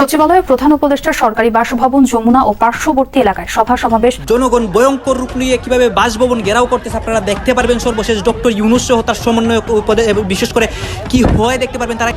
সচিবালয়ে প্রধান উপদেষ্টা সরকারি বাসভবন, যমুনা ও পার্শ্ববর্তী এলাকায় সভা সমাবেশ। জনগণ ভয়ঙ্কর রূপ নিয়ে কীভাবে বাসভবন ঘেরাও করতেছে আপনারা দেখতে পারবেন সর্বশেষ ডক্টর ইউনুস সহ তার সমন্বয় বিশেষ করে কি হয় দেখতে পারবেন তারা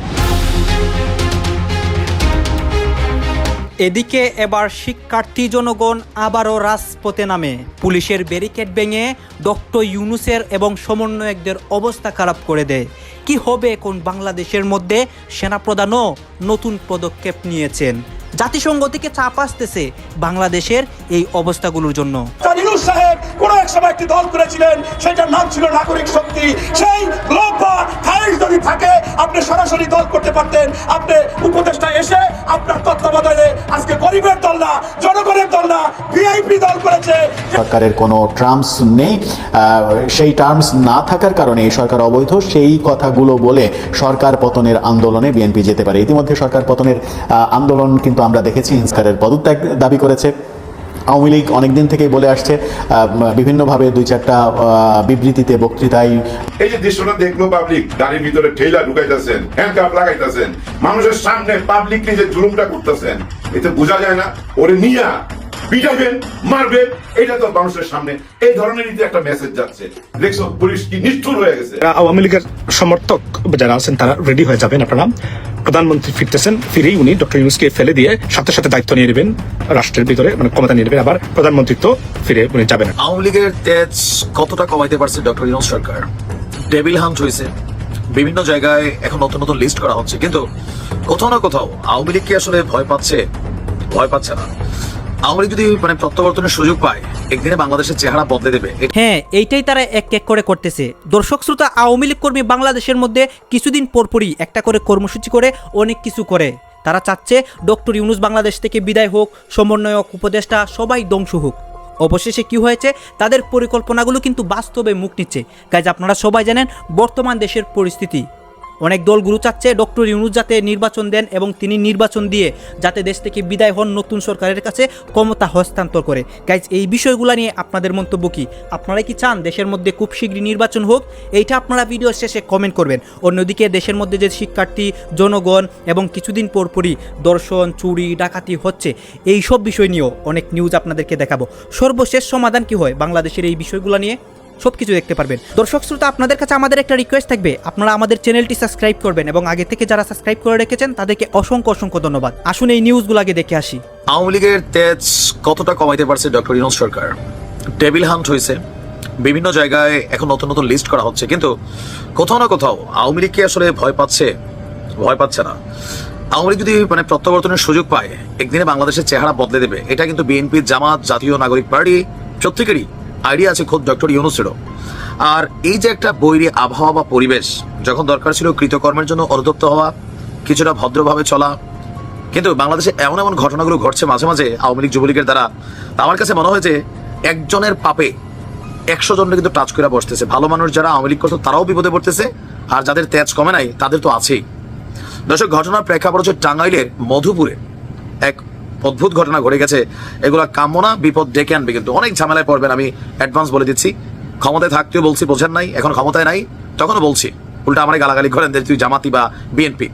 এদিকে এবার শিক্ষার্থী জনগণ আবারও রাজপথে নামে। পুলিশের ব্যারিকেড ভেঙে ডক্টর ইউনুসের এবং সমন্বয়কদের অবস্থা খারাপ করে দেয়। কি হবে এখন বাংলাদেশের মধ্যে? সেনাপ্রধানও নতুন পদক্ষেপ নিয়েছেন। জাতিসংঘ থেকে চাপ আসতেছে বাংলাদেশের এই অবস্থাগুলোর জন্য। ইউনুস সাহেব কোন এক সময় একটি দল করেছিলেন সেটার নাম ছিল নাগরিক শক্তি। সেই যদি থাকে, আপনি সরাসরি দল করতে পারতেন। আপনি উপদেষ্টা এসে আপনার তত্ত্বাবধানে আজকে গরিবের দল না, জনগণের দল না ভিআইপি দল করেছে। সরকারের কোনো টার্মস নেই সেই টার্মস না থাকার কারণে এই সরকার অবৈধ, সেই কথাগুলো বলে সরকার পতনের আন্দোলনে বিএনপি যেতে পারে। ইতিমধ্যে সরকার পতনের আন্দোলন কিন্তু আমরা দেখেছি ইন্সকারের পদত্যাগ দাবি করেছে। আওয়ামী লীগ অনেকদিন থেকেই বলে আসছে বিভিন্নভাবে দুই চারটা বিবৃতিতে বক্তৃতায়। এই যে দৃশ্যটা দেখল পাবলিক গাড়ির ভিতরে ঠেলা ঢুকাইতেছেন হ্যান্ডকাপ লাগাইতেছেন মানুষের সামনে পাবলিক যে জুলুমটা করতেছেন এতে বোঝা যায় না ওরে নিয়া পিটাবেন মারবেন এটা তো মানুষের সামনে। এই ধরনের একটা মেসেজ যাচ্ছে। দেখছ পুলিশ কি নিষ্ঠুর হয়ে গেছে? আওয়ামী লীগের সমর্থক যারা আছেন তারা রেডি হয়ে যাবেন আপনারা। প্রধানমন্ত্রী ফিরতেছেন, ফিরেই উনি ডক্টর ইউনুসকে ফেলে দিয়ে সাথে সাথে দায়িত্ব নিয়ে নেবেন, রাষ্ট্রের ভিতরে মানে ক্ষমতা নিয়ে নেবেন, আবার প্রধানমন্ত্রিত্ব ফিরে উনি যাবেন। আওয়ামী লীগের তেজ কতটা কমাইতে পারছে ডক্টর ইউনুস সরকার? টেবিল হান্ট হয়েছে, বিভিন্ন জায়গায় এখন নতুন নতুন লিস্ট করা হচ্ছে, কিন্তু কোথাও না কোথাও আওয়ামী লীগ কি আসলে ভয় পাচ্ছে? ভয় পাচ্ছে না। আওয়ামী যদি মানে প্রত্যাবর্তনের সুযোগ পায়, একদিনে বাংলাদেশের চেহারা বদলে দেবে। হ্যাঁ এইটাই তারা এক এক করে করতেছে। দর্শক, শ্রোতা, আওয়ামী লীগ কর্মী বাংলাদেশের মধ্যে কিছুদিন পরপরই একটা করে কর্মসূচি করে অনেক কিছু করে। তারা চাচ্ছে ডক্টর ইউনুস বাংলাদেশ থেকে বিদায় হোক, সমন্বয়ক, উপদেষ্টা, সবাই ধ্বংস হোক। অবশেষে কি হয়েছে? তাদের পরিকল্পনাগুলো কিন্তু বাস্তবে মুখ নিচ্ছে। কাজ আপনারা সবাই জানেন বর্তমান দেশের পরিস্থিতি। অনেক দলগুলো চাচ্ছে ডক্টর ইউনুস যাতে নির্বাচন দেন এবং তিনি নির্বাচন দিয়ে যাতে দেশ থেকে বিদায় হন নতুন সরকারের কাছে ক্ষমতা হস্তান্তর করে। গাইজ এই বিষয়গুলো নিয়ে আপনাদের মন্তব্য কি? আপনারা কি চান দেশের মধ্যে খুব শীঘ্রই নির্বাচন হোক? এইটা আপনারা ভিডিও শেষে কমেন্ট করবেন। অন্যদিকে দেশের মধ্যে যে শিক্ষার্থী, জনগণ এবং কিছুদিন পরপরই দর্শন, চুরি, ডাকাতি হচ্ছে এই সব বিষয় নিয়েও অনেক নিউজ আপনাদেরকে দেখাবো। সর্বশেষ সমাধান কি হয় বাংলাদেশের এই বিষয়গুলো নিয়ে? সব কিছু দেখতে পারবেন। দর্শক শ্রোতা, আপনাদের কাছে আমাদের একটা রিকোয়েস্ট থাকবে। আপনারা আমাদের চ্যানেলটি সাবস্ক্রাইব করবেন এবং আগে থেকে যারা সাবস্ক্রাইব করে রেখেছেন, তাদেরকে অসংখ্য অসংখ্য ধন্যবাদ। আসুন এই নিউজগুলো আগে দেখে আসি। আওয়ামী লীগের তেজ কতটা কমাইতে পারছে ডক্টর ইউনুস সরকার? টেবিল হান্ট হয়েছে। বিভিন্ন জায়গায় এখন নতুন নতুন লিস্ট করা হচ্ছে। কিন্তু কোথাও না কোথাও আওয়ামী লীগ কি আসলে ভয় পাচ্ছে? ভয় পাচ্ছে না। আওয়ামী লীগ যদি মানে প্রত্যাবর্তনের সুযোগ পায়, একদিনে বাংলাদেশের চেহারা বদলে দেবে। এটা কিন্তু বিএনপি জামাত জাতীয় নাগরিক পার্টি প্রত্যেকেরই আইডিয়া আছে খোদ ডক্টর ইউনুসেরও। আর এই যে একটা বৈরী আবহাওয়া বা পরিবেশ, যখন দরকার ছিল কৃতকর্মের জন্য অনুতপ্ত হওয়া, কিছুটা ভদ্রভাবে চলা, কিন্তু বাংলাদেশে এমন এমন ঘটনাগুলো ঘটছে মাঝে মাঝে আওয়ামী লীগ যুবলীগের দ্বারা আমার কাছে মনে হয় যে একজনের পাপে একশো জনকে কিন্তু টাচ করে বসতেছে। ভালো মানুষ যারা আওয়ামী লীগ করতো তারাও বিপদে পড়তেছে, আর যাদের তেজ কমে নাই, তাদের তো আছেই। দর্শক, ঘটনার প্রেক্ষাপট হচ্ছে টাঙ্গাইলের মধুপুরে এক অদ্ভুত ঘটনা ঘটে গেছে। এগুলা কামনা, বিপদ ডেকে আনবে কিন্তু। অনেক ঝামেলায় পড়বেন, আমি অ্যাডভান্স বলে দিচ্ছি। ক্ষমতায় থাকতেও বলছি, বোঝেন নাই, এখন ক্ষমতায় নাই, তখনও বলছি। উল্টা আমার গালাগালি করেন যে তুই জামাতি বা বিএনপি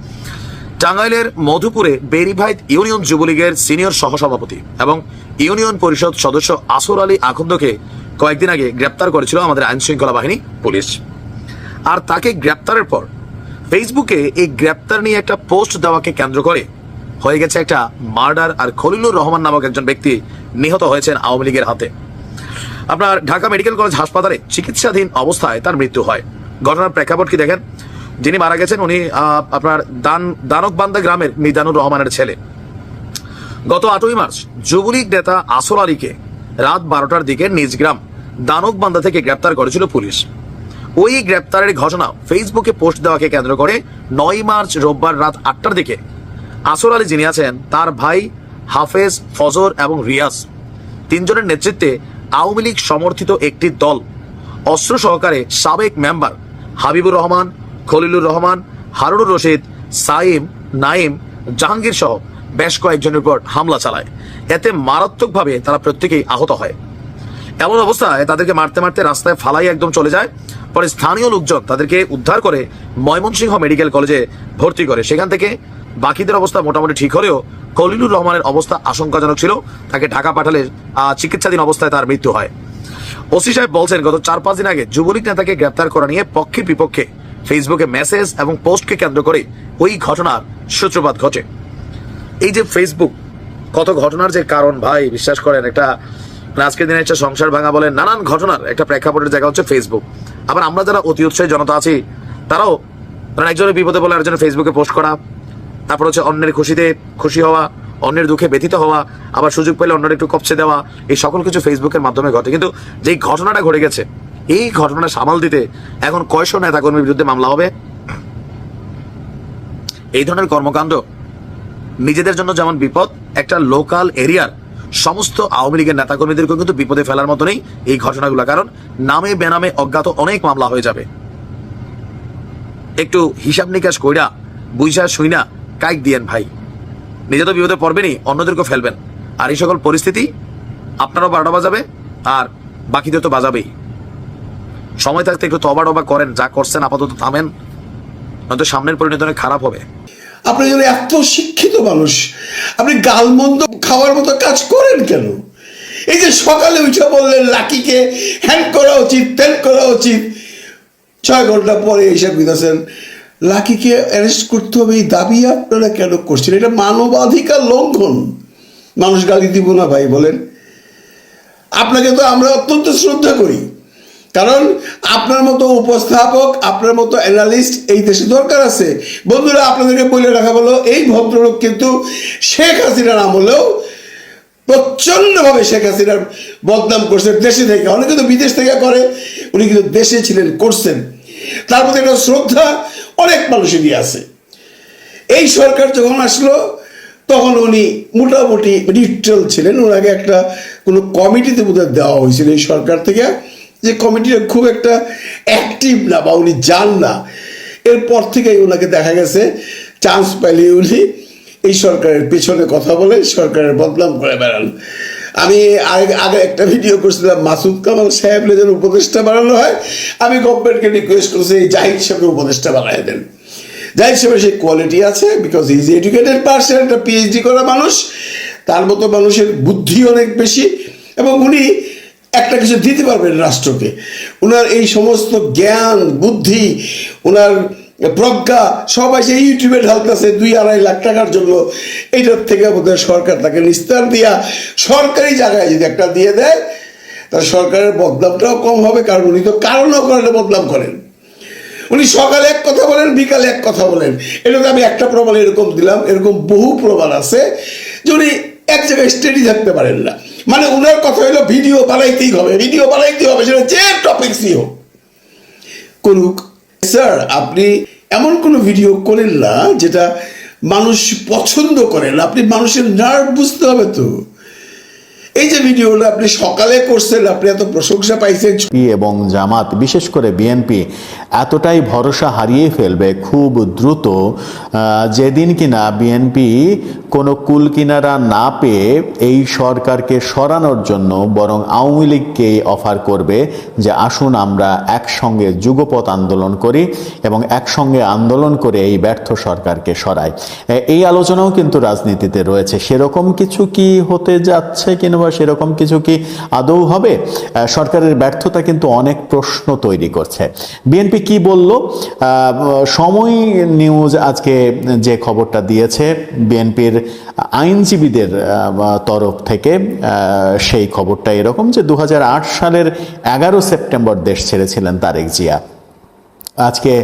টাঙ্গাইলের মধুপুরে বেরিভাইত ইউনিয়ন যুবলীগের সিনিয়র সহসভাপতি এবং ইউনিয়ন পরিষদ সদস্য আসর আলী আখন্দকে কয়েকদিন আগে গ্রেপ্তার করেছিল আমাদের আইন শৃঙ্খলা বাহিনী পুলিশ। আর তাকে গ্রেপ্তারের পর ফেসবুকে এই গ্রেপ্তার নিয়ে একটা পোস্ট দেওয়াকে কেন্দ্র করে হয়ে গেছে একটা মার্ডার আর খলিলুর রহমান নামক একজন ব্যক্তি নিহত হয়েছেন আওয়ামী লীগের হাতে। আপনার ঢাকা মেডিকেল কলেজ হাসপাতালে চিকিৎসাধীন অবস্থায় তার মৃত্যু হয়। ঘটনার প্রেক্ষাপট কি দেখেন? যিনি মারা গেছেন উনি আপনার দান দানকবান্দা গ্রামের মিজানুর রহমানের ছেলে। গত আটই মার্চ যুবলীগ নেতা আসল আলীকে রাত বারোটার দিকে নিজ গ্রাম দানকবান্দা থেকে গ্রেপ্তার করেছিল পুলিশ। ওই গ্রেপ্তারের ঘটনা ফেসবুকে পোস্ট দেওয়াকে কেন্দ্র করে নয় মার্চ রোববার রাত আটটার দিকে আসর আলী যিনি আছেন, তার ভাই হাফেজ, ফজর এবং রিয়াজ তিনজনের নেতৃত্বে আওয়ামী লীগ সমর্থিত একটি দল। অস্ত্র সহকারে সাবেক মেম্বার হাবিবুর রহমান, খলিলুর রহমান, হারুনুর রশিদ, সাইম, নাইম, জাহাঙ্গীর সহ বেশ কয়েকজনের উপর হামলা চালায়। এতে মারাত্মকভাবে তারা প্রত্যেকেই আহত হয়। এমন অবস্থায় তাদেরকে মারতে মারতে রাস্তায় ফালাই একদম চলে যায়। পরে স্থানীয় লোকজন তাদেরকে উদ্ধার করে ময়মনসিংহ মেডিকেল কলেজে ভর্তি করে। সেখান থেকে বাকিদের অবস্থা মোটামুটি ঠিক হলেও খলিলুর রহমানের অবস্থা আশঙ্কাজনক ছিল। তাকে ঢাকা পাঠালে চিকিৎসাধীন অবস্থায় তার মৃত্যু হয়। ওসি সাহেব বলছেন, গত চার পাঁচ দিন আগে যুবলীগ নেতাকে গ্রেপ্তার করা নিয়ে পক্ষে বিপক্ষে ফেসবুকে মেসেজ এবং পোস্টকে কেন্দ্র করে ওই ঘটনার সূত্রপাত ঘটে। এই যে ফেসবুক, কত ঘটনার যে কারণ ভাই, বিশ্বাস করেন, একটা আজকের দিনে একটা সংসার ভাঙা বলে নানান ঘটনার একটা প্রেক্ষাপটের জায়গা হচ্ছে ফেসবুক। আবার আমরা যারা অতি উৎসাহী জনতা আছি, তারাও একজনের বিপদে বলে আরেকজনের ফেসবুকে পোস্ট করা তারপর হচ্ছে অন্যের খুশিতে খুশি হওয়া, অন্যের দুঃখে ব্যথিত হওয়া, আবার সুযোগ পেলে অন্যের একটু কপছে দেওয়া, এই সকল কিছু ফেসবুকের মাধ্যমে ঘটে। কিন্তু যেই ঘটনাটা ঘটে গেছে, এই ঘটনাটা সামাল দিতে এখন কয়শো নেতাকর্মীর বিরুদ্ধে মামলা হবে? এই ধরনের কর্মকাণ্ড নিজেদের জন্য যেমন বিপদ, একটা লোকাল এরিয়ার সমস্ত আওয়ামী লীগের নেতাকর্মীদেরকেও কিন্তু বিপদে ফেলার মতনই এই ঘটনাগুলো, কারণ নামে বেনামে অজ্ঞাত অনেক মামলা হয়ে যাবে। একটু হিসাব নিকাশ কইরা, বুঝা শুইনা কাইক দিয়েন ভাই। নিজে তো বিপদে পড়বেনই, অন্যদেরকেও ফেলবেন। আর এই সকল পরিস্থিতি আপনারও বারোটা বাজাবে, আর বাকিদের তো বাজাবেই। সময় থাকতে একটু তবা টবা করেন, যা করছেন, আপাতত থামেন, নয়তো সামনের পরিণতি খারাপ হবে। আপনি যদি এত শিক্ষিত মানুষ, আপনি গালমন্দ খাওয়ার মতো কাজ করেন কেন? এই যে সকালে উঠে বললেন লাকিকে হ্যান্ড করা উচিত ত্যান করা উচিত। ছয় ঘণ্টা পরে এসে বুঝতেছেন লাকিকে অ্যারেস্ট করতে হবে, এই দাবি আপনারা কেন করছেন? এটা মানবাধিকার লঙ্ঘন। মানুষ গালি দিব না ভাই, বলেন। আপনাকে তো আমরা অত্যন্ত শ্রদ্ধা করি। কারণ আপনার মতো উপস্থাপক, আপনার মতো অ্যানালিস্ট এই দেশে দরকার আছে। বন্ধুরা, আপনাদেরকে বলে রাখা বলো এই ভদ্রলোক কিন্তু শেখ হাসিনার আমলেও প্রচণ্ডভাবে শেখ হাসিনার বদনাম করছেন দেশে থেকে। অনেকে তো বিদেশ থেকে করে, উনি কিন্তু দেশে ছিলেন, করছেন। তার প্রতি একটা শ্রদ্ধা অনেক মানুষেরই আছে। এই সরকার যখন আসলো, তখন উনি মোটামুটি নিউট্রাল ছিলেন। ওনাকে একটা কোনো কমিটিতে বোধহয় দেওয়া হয়েছিল এই সরকার থেকে যে কমিটিটা খুব একটা অ্যাক্টিভ না বা উনি যান না। এরপর থেকেই ওনাকে দেখা গেছে চান্স পাইলে উনি এই সরকারের পেছনে কথা বলে, সরকারের বদনাম করে বেড়ান। আমি আগে একটা ভিডিও করছিলাম, মাসুদ কামাল সাহেব যেন উপদেষ্টা বানানো হয়। আমি গভর্নমেন্টকে রিকোয়েস্ট করছি, এই জাহিদ সাহেবকে উপদেষ্টা বানাই দেন। যাই হিসেবে সেই কোয়ালিটি আছে বিকজ ইজ এডুকেটেড পার্সন একটা পিএইচডি করা মানুষ। তার মতো মানুষের বুদ্ধি অনেক বেশি, এবং উনি একটা কিছু দিতে পারবেন রাষ্ট্রকে। ওনার এই সমস্ত জ্ঞান, বুদ্ধি ওনার প্রজ্ঞা, সবাই সেই ইউটিউবে ঢালতেছে দুই আড়াই লাখ টাকার জন্য। এইটার থেকে বোধহয় সরকার তাকে নিস্তার দিয়া সরকারি জায়গায় যদি একটা দিয়ে দেয়, তাহলে সরকারের বদনামটাও কম হবে, কারণ উনি তো কারণও করেন বদনাম করেন। উনি সকালে এক কথা বলেন, বিকালে এক কথা বলেন। এটাতে আমি একটা প্রমাণ এরকম দিলাম, এরকম বহু প্রমাণ আছে যে উনি এক জায়গায় স্টেডি থাকতে পারেন না। মানে উনার কথা হলো ভিডিও বানাইতেই হবে ভিডিও বানাইতেই হবে, সেটা যে টপিক্সই হোক। করুক। স্যার আপনি এমন কোনো ভিডিও করেন না যেটা মানুষ পছন্দ করেন। আপনি মানুষের নার্ভ বুঝতে হবে তো। এই যে ভিডিওটা আপনি সকালে করছেন, আপনি এত প্রশংসা পাইছেন। এবং জামাত, বিশেষ করে বিএনপি, এতটাই ভরসা হারিয়ে ফেলবে খুব দ্রুত যেদিন কিনা বিএনপি কোনো কুল কিনারা না পেয়ে এই সরকারকে সরানোর জন্য বরং আওয়ামী লীগকেই অফার করবে যে আসুন আমরা একসঙ্গে যুগপথ আন্দোলন করি এবং একসঙ্গে আন্দোলন করে এই ব্যর্থ সরকারকে সরাই। এই আলোচনাও কিন্তু রাজনীতিতে রয়েছে। সেরকম কিছু কি হতে যাচ্ছে কিংবা সেরকম কিছু কি আদৌ হবে? সরকারের ব্যর্থতা কিন্তু অনেক প্রশ্ন তৈরি করছে। বিএনপি কি বলল? সময় নিউজ আজকে যে খবরটা দিয়েছে, বিএনপির আইনজীবীদের তরফ থেকে সেই খবরটা এরকম যে দু হাজার আট সালের এগারো সেপ্টেম্বর দেশ ছেড়েছিলেন তারেক জিয়া। আজকে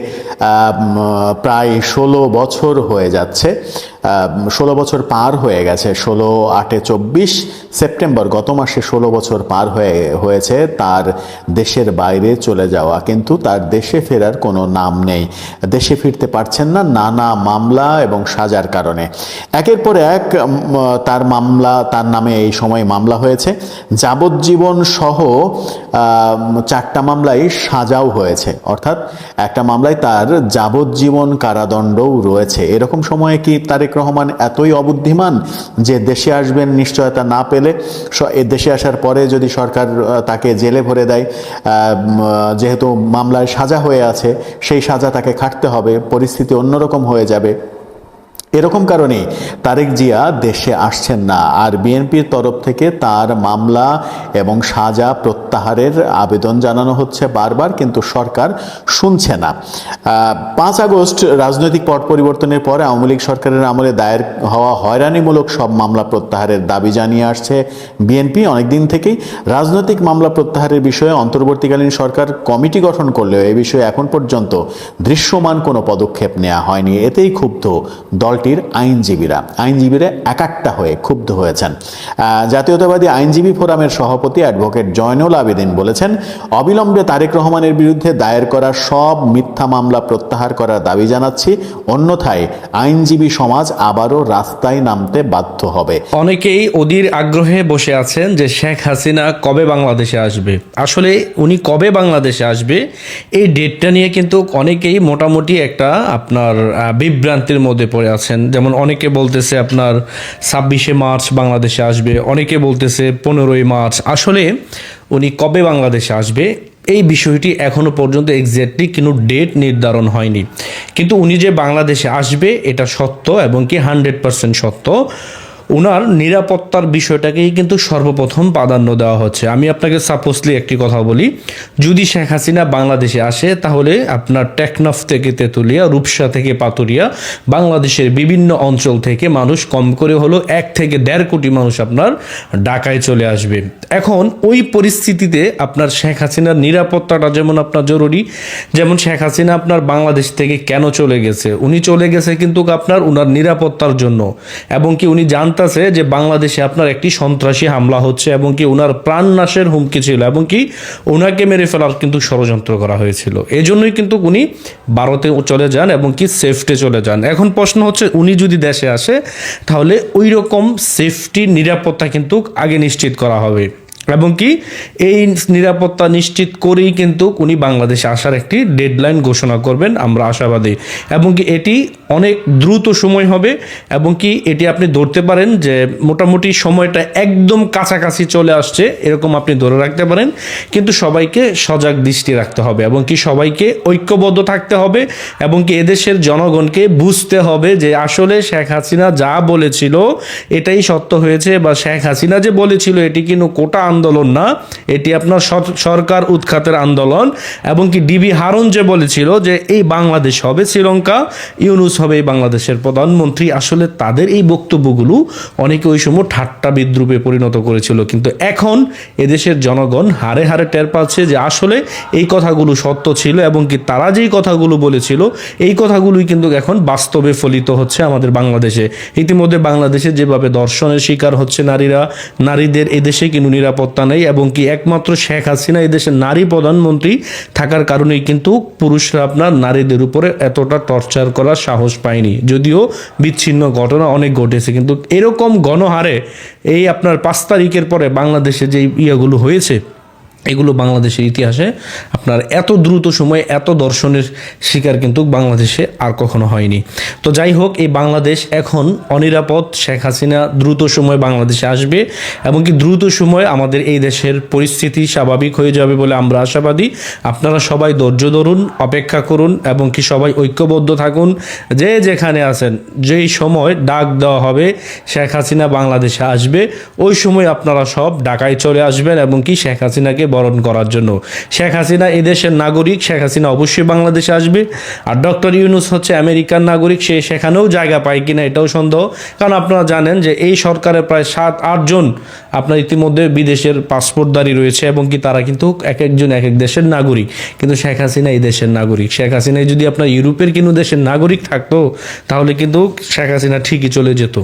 প্রায় ষোলো বছর হয়ে যাচ্ছে। ষোলো বছর পার হয়ে গেছে, ষোলো আটে চব্বিশ সেপ্টেম্বর গত মাসে ষোলো বছর পার হয়ে হয়েছে, তার দেশের বাইরে চলে যাওয়া, কিন্তু তার দেশে ফেরার কোনো নাম নেই। দেশে ফিরতে পারছেন না, নানা মামলা এবং সাজার কারণে। একের পর এক তার মামলা, তার নামে এই সময় মামলা হয়েছে। যাবজ্জীবন সহ চারটা মামলায় সাজাও হয়েছে। অর্থাৎ একটা মামলায় তার যাবজ্জীবন কারাদণ্ডও রয়েছে। এরকম সময়ে কি তারেক রহমান এতই অবুদ্ধিমান যে দেশে আসবেন নিশ্চয়তা না পেলে দেশে আসার পরে যদি সরকার তাকে জেলে ভরে দেয় যেহেতু মামলায় সাজা হয়ে আছে, সেই সাজা তাকে খাটতে হবে, পরিস্থিতি অন্যরকম হয়ে যাবে। এরকম কারণে তারেক জিয়া দেশে আসছেন না। আর বিএনপির তরফ থেকে তার মামলা এবং সাজা প্রত্যাহারের আবেদন জানানো হচ্ছে বারবার, কিন্তু সরকার শুনছে না। পাঁচ আগস্ট রাজনৈতিক পট পরিবর্তনের পরে আওয়ামী লীগ সরকারের আমলে দায়ের হওয়া হয়রানিমূলক সব মামলা প্রত্যাহারের দাবি জানিয়ে আসছে বিএনপি। অনেকদিন থেকেই রাজনৈতিক মামলা প্রত্যাহারের বিষয়ে অন্তর্বর্তীকালীন সরকার কমিটি গঠন করলেও এ বিষয়ে এখন পর্যন্ত দৃশ্যমান কোনো পদক্ষেপ নেওয়া হয়নি। এতেই ক্ষুব্ধ দলটির আইনজীবীরা। আইনজীবীরা একাট্টা হয়ে ক্ষুব্ধ হয়েছেন। জাতীয়তাবাদী আইনজীবী ফোরামের সভাপতি অ্যাডভোকেট জয়নুল আবেদিন বলেছেন, অবিলম্বে তারেক রহমানের বিরুদ্ধে দায়ের করা সব মিথ্যা মামলা প্রত্যাহার করার দাবি জানাচ্ছি। অন্যথায় আইনজীবী সমাজ আবারও রাস্তায় নামতে বাধ্য হবে। অনেকেই অধীর আগ্রহে বসে আছেন যে শেখ হাসিনা কবে বাংলাদেশে আসবে। আসলে উনি কবে বাংলাদেশে আসবে, এই ডেটটা নিয়ে কিন্তু অনেকেই মোটামুটি একটা আপনার বিভ্রান্তির মধ্যে পড়ে আছেন। যেমন অনেকে বলতেছে আপনার ছাব্বিশে মার্চ বাংলাদেশে আসবে, অনেকে বলতেছে পনেরোই মার্চ। আসলে উনি কবে বাংলাদেশে আসবে এই বিষয়টি এখনও পর্যন্ত এক্স্যাক্টলি কোনো ডেট নির্ধারণ হয়নি। কিন্তু উনি যে বাংলাদেশে আসবে এটা সত্য এবং কি হান্ড্রেড পারসেন্ট সত্য। ওনার নিরাপত্তার বিষয়টাকেই কিন্তু সর্বপ্রথম প্রাধান্য দেওয়া হচ্ছে। আমি আপনাকে সাপোজলি একটি কথা বলি, যদি শেখ হাসিনা বাংলাদেশে আসে, তাহলে আপনার টেকনাফ থেকে তেঁতুলিয়া, রূপসা থেকে পাতুরিয়া বাংলাদেশের বিভিন্ন অঞ্চল থেকে মানুষ কম করে হলো এক থেকে দেড় কোটি মানুষ আপনার ঢাকায় চলে আসবে। এখন ওই পরিস্থিতিতে আপনার শেখ হাসিনার নিরাপত্তাটা যেমন আপনার জরুরি, যেমন শেখ হাসিনা আপনার বাংলাদেশ থেকে কেন চলে গেছে? উনি চলে গেছে কিন্তু আপনার উনার নিরাপত্তার জন্য, এবং কি উনি জানতাছে যে বাংলাদেশে আপনার একটি সন্ত্রাসী হামলা হচ্ছে এবং কি ওনার প্রাণ নাশের হুমকি ছিল এবং কি ওনাকে মেরে ফেলার কিন্তু ষড়যন্ত্র করা হয়েছিল। এই জন্যই কিন্তু উনি ভারতে চলে যান এবং কি সেফটে চলে যান। এখন প্রশ্ন হচ্ছে, উনি যদি দেশে আসে, তাহলে ওই রকম সেফটি নিরাপত্তা কিন্তু আগে নিশ্চিত করা হবে। এবং কি, এই নিরাপত্তা নিশ্চিত করেই কিন্তু উনি বাংলাদেশে আসার একটি ডেডলাইন ঘোষণা করবেন, আমরা আশাবাদী। এবং কি, এটি অনেক দ্রুত সময় হবে, এবং কি, এটি আপনি ধরতে পারেন যে মোটামুটি সময়টা একদম কাছাকাছি চলে আসছে, এরকম আপনি ধরে রাখতে পারেন। কিন্তু সবাইকে সজাগ দৃষ্টি রাখতে হবে, এবং কি, সবাইকে ঐক্যবদ্ধ থাকতে হবে, এবং কি, এদেশের জনগণকে বুঝতে হবে যে আসলে শেখ হাসিনা যা বলেছিল, এটাই সত্য হয়েছে, বা শেখ হাসিনা যে বলেছিল, এটি কিন্তু কোটা আন্দোলন না, এটি আপনার সরকার উৎখাতের আন্দোলন এবং কি ডিবি হারুন যে বলেছিল যে এই বাংলাদেশ হবে শ্রীলঙ্কা, ইউনুস হবে এই বাংলাদেশের প্রধানমন্ত্রী, আসলে তাদের এই বক্তব্যগুলো অনেকে ওই সময় ঠাট্টা বিদ্রুপে পরিণত করেছিল, কিন্তু এখন এদেশের জনগণ হারে হারে টের পাচ্ছে যে আসলে এই কথাগুলো সত্য ছিল এবং কি তারা যেই কথাগুলো বলেছিল, এই কথাগুলোই কিন্তু এখন বাস্তবে ফলিত হচ্ছে আমাদের বাংলাদেশে। ইতিমধ্যে বাংলাদেশে যেভাবে দর্শনের শিকার হচ্ছে নারীরা, নারীদের এদেশে কিন্তু নিরাপত্তা নেই এবং কি একমাত্র শেখ হাসিনা এদেশে নারী প্রধানমন্ত্রী থাকার কারণেই কিন্তু পুরুষরা আপনার নারীদের উপরে এতটা টর্চার করার সাহস পায়নি। যদিও বিচ্ছিন্ন ঘটনা অনেক ঘটেছে, কিন্তু এরকম গণহারে এই আপনার পাঁচ তারিখের পরে বাংলাদেশে যে ইয়েগুলো হয়েছে এগুলো বাংলাদেশের ইতিহাসে আপনার এত দ্রুত সময়ে এত দর্শনের শিকার কিন্তু বাংলাদেশে আর কখনো হয়নি। তো যাই হোক, এই বাংলাদেশ এখন অনিরাপদ। শেখ হাসিনা দ্রুত সময় বাংলাদেশে আসবে এবং কি দ্রুত সময় আমাদের এই দেশের পরিস্থিতি স্বাভাবিক হয়ে যাবে বলে আমরা আশাবাদী। আপনারা সবাই ধৈর্য ধরুন, অপেক্ষা করুন এবং কি সবাই ঐক্যবদ্ধ থাকুন। যে যেখানে আছেন, যেই সময় ডাক দেওয়া হবে, শেখ হাসিনা বাংলাদেশে আসবে, ওই সময় আপনারা সব ঢাকায় চলে আসবেন এবং কি শেখ হাসিনাকে বরণ করার জন্য। শেখ হাসিনা এদেশের নাগরিক, শেখ হাসিনা অবশ্যই বাংলাদেশে আসবে। আর ডক্টর ইউনুস হচ্ছে আমেরিকার নাগরিক, সে সেখানেও জায়গা পায় কিনা এটাও সন্দেহ। কারণ আপনারা জানেন যে এই সরকারের প্রায় সাত আটজন আপনার ইতিমধ্যে বিদেশের পাসপোর্টধারী রয়েছে এবং কি তারা কিন্তু এক একজন, এক এক দেশের নাগরিক। কিন্তু শেখ হাসিনা এই দেশের নাগরিক। শেখ হাসিনায় যদি আপনার ইউরোপের কোনো দেশের নাগরিক থাকতো, তাহলে কিন্তু শেখ হাসিনা ঠিকই চলে যেত।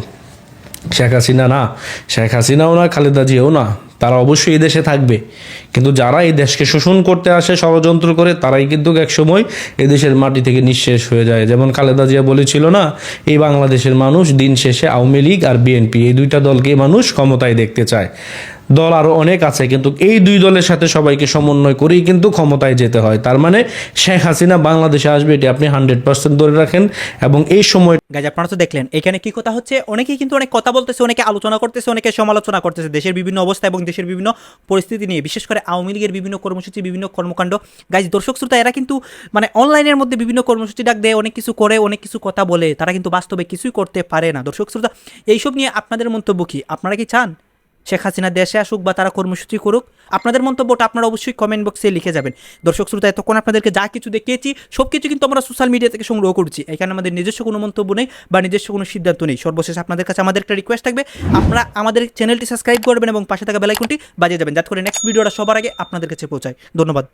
শেখ হাসিনা না। শেখ হাসিনাও না, খালেদা জিয়াও না। তারা অবশ্যই এই দেশে থাকবে। কিন্তু যারা এই দেশকে শোষণ করতে আসে, ষড়যন্ত্র করে, তারাই কিন্তু একসময় এই দেশের মাটি থেকে নিঃশেষ হয়ে যায়। যেমন খালেদা জিয়া বলেছিল না, এই বাংলাদেশের মানুষ দিন শেষে আওয়ামী লীগ আর বিএনপি, এই দুইটা দলকে মানুষ ক্ষমতায় দেখতে চায়। দল আরও অনেক আছে, কিন্তু এই দুই দলের সাথে সবাইকে সমন্বয় করেই কিন্তু ক্ষমতায় যেতে হয়। তার মানে শেখ হাসিনা বাংলাদেশে আসবে, এটি আপনি হান্ড্রেড পার্সেন্ট ধরে রাখেন এবং এই সময় গাইজ, আপনারা তো দেখলেন, এখানে কি কথা হচ্ছে? অনেকেই কিন্তু অনেক কথা বলতেছে, অনেকে আলোচনা করতেছে, অনেকে সমালোচনা করতেছে। দেশের বিভিন্ন অবস্থা এবং দেশের বিভিন্ন পরিস্থিতি নিয়ে, বিশেষ করে আওয়ামী লীগের বিভিন্ন কর্মসূচি, বিভিন্ন কর্মকাণ্ড। গাইজ, দর্শক শ্রোতা, এরা কিন্তু মানে অনলাইনের মধ্যে বিভিন্ন কর্মসূচি ডাক দেয়, অনেক কিছু করে, অনেক কিছু কথা বলে। তারা কিন্তু বাস্তবে কিছুই করতে পারে না। দর্শক শ্রোতা, এইসব নিয়ে আপনাদের মন্তব্য কি? আপনারা কি চান? শেখ হাসিনা দেশে আসুক বা তারা কর্মসূচি করুক, আপনাদের মন্তব্যটা আপনারা অবশ্যই কমেন্ট বক্সে লিখে যাবেন। দর্শক শ্রোতা, এতক্ষণ আপনাদেরকে যা কিছু দেখিয়েছি সব কিছু কিন্তু আমরা সোশ্যাল মিডিয়া থেকে সংগ্রহ করছি। এখানে আমাদের নিজস্ব কোনো মন্তব্য নেই বা নিজস্ব কোনো সিদ্ধান্ত নেই। সর্বশেষ আপনাদের কাছে আমাদের একটা রিকোয়েস্ট থাকবে, আপনারা আমাদের চ্যানেলটি সাবস্ক্রাইব করবেন এবং পাশে থাকা বেলাইকনটি বাজিয়ে যাবেন যাতে করে নেক্সট ভিডিওটা সবার আগে আপনাদের কাছে পৌঁছায়। ধন্যবাদ।